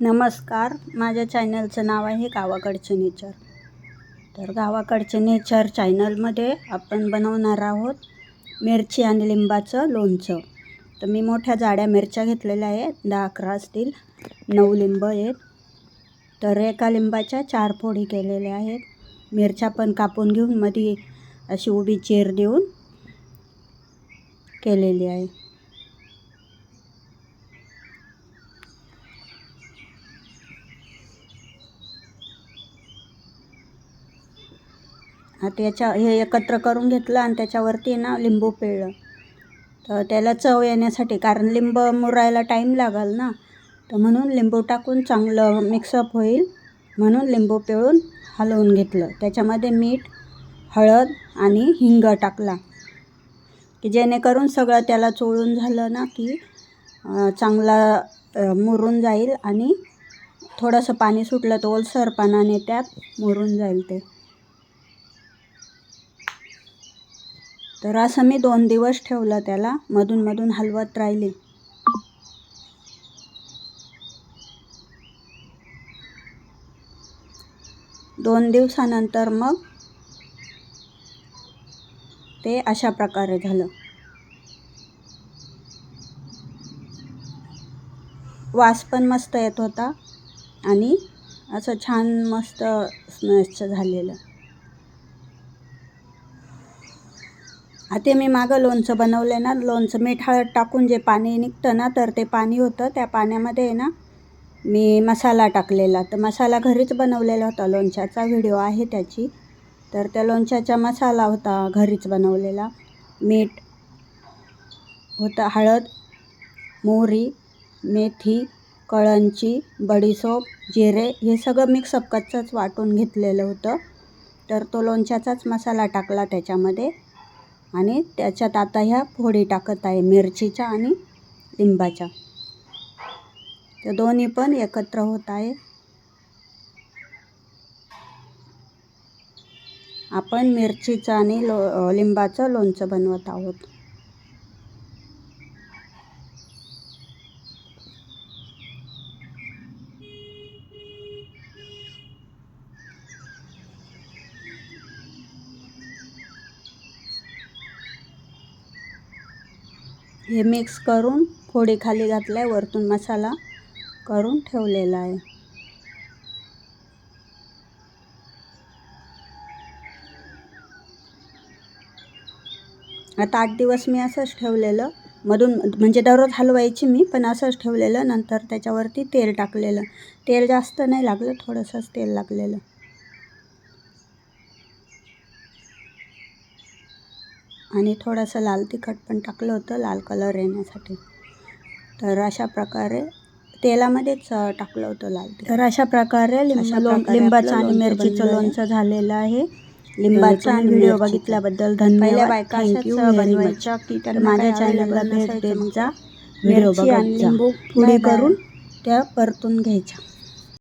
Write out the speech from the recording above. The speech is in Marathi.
नमस्कार. माझ्या चॅनलचं नाव आहे गावाकडचे नेचर. तर गावाकडचे नेचर चॅनलमध्ये आपण बनवणार आहोत मिरची आणि लिंबाचं लोणचं. तर मी मोठ्या जाड्या मिरच्या घेतलेल्या आहेत. दहा अकरा असतील. नऊ लिंब आहेत. तर एका लिंबाच्या चार फोडी केलेल्या आहेत. मिरच्या पण कापून घेऊन मध्ये अशी उभी चेर देऊन केलेली आहे. आता याच्या हे एकत्र करून घेतलं आणि त्याच्यावरती ना लिंबू पिळलं. तर त्याला चव येण्यासाठी कारण लिंब मुरायला टाईम लागेल ना तर म्हणून लिंबू टाकून चांगलं मिक्सअप होईल. म्हणून लिंबू पिळून हलवून घेतलं. त्याच्यामध्ये मीठ हळद आणि हिंग टाकला. की जेणेकरून सगळं त्याला चोळून झालं ना की चांगला मुरून जाईल आणि थोडंसं पाणी सुटलं तर ओलसर पानाने त्यात मुरून जाईल ते. तर असं मी दोन दिवस ठेवलं त्याला. मधून मधून हलवत राहिले. दोन दिवसानंतर मग ते अशा प्रकारे झालं. वास पण मस्त येत होता आणि असं छान मस्त स्मॅच झालेलं. आता मी मागं लोणचं बनवलं ना लोणचं मीठ हळद टाकून जे पाणी निघतं ना तर ते पाणी होतं. त्या पाण्यामध्ये आहे ना मी मसाला टाकलेला. तर मसाला घरीच बनवलेला होता. लोणच्याचा व्हिडिओ आहे त्याची. तर त्या लोणच्याचा मसाला होता घरीच बनवलेला. मीठ होतं हळद मोहरी मेथी कळंची बडीसोप जिरे हे सगळं मिक्सअप कच्चंच वाटून घेतलेलं होतं. तर तो लोणच्याचाच मसाला टाकला त्याच्यामध्ये. आणि त्याच्यात आता ह्या फोडी टाकत आहे मिरचीच्या आणि लिंबाच्या. त्या दोन्ही पण एकत्र होत आहे. आपण मिरचीचं आणि लो लिंबाचं लोणचं बनवत आहोत. हे मिक्स करून फोडी खाली आहे वरतून मसाला करून ठेवलेला आहे. आता आठ दिवस मी असंच ठेवलेलं. मधून म्हणजे दररोज हलवायची मी पण असंच ठेवलेलं. नंतर त्याच्यावरती तेल टाकलेलं. तेल जास्त नाही लागलं थोडंसंच तेल लागलेलं. आणि थोडंसं लाल तिखट पण टाकलं होतं लाल कलर येण्यासाठी. तर अशा प्रकारे तेलामध्येच टाकलं होतं लाल तर अशा प्रकारे लिंब लिंबाचं आणि मिरचीचं लोणचं झालेलं आहे. लिंबाचा आणि व्हिडिओ बघितल्याबद्दल धन्यवाद. बायका बनवायच्या की तर माझ्या चॅनलला भेट देत जा मिरची आणि लिंबू पुढे करून त्या परतून घ्यायच्या.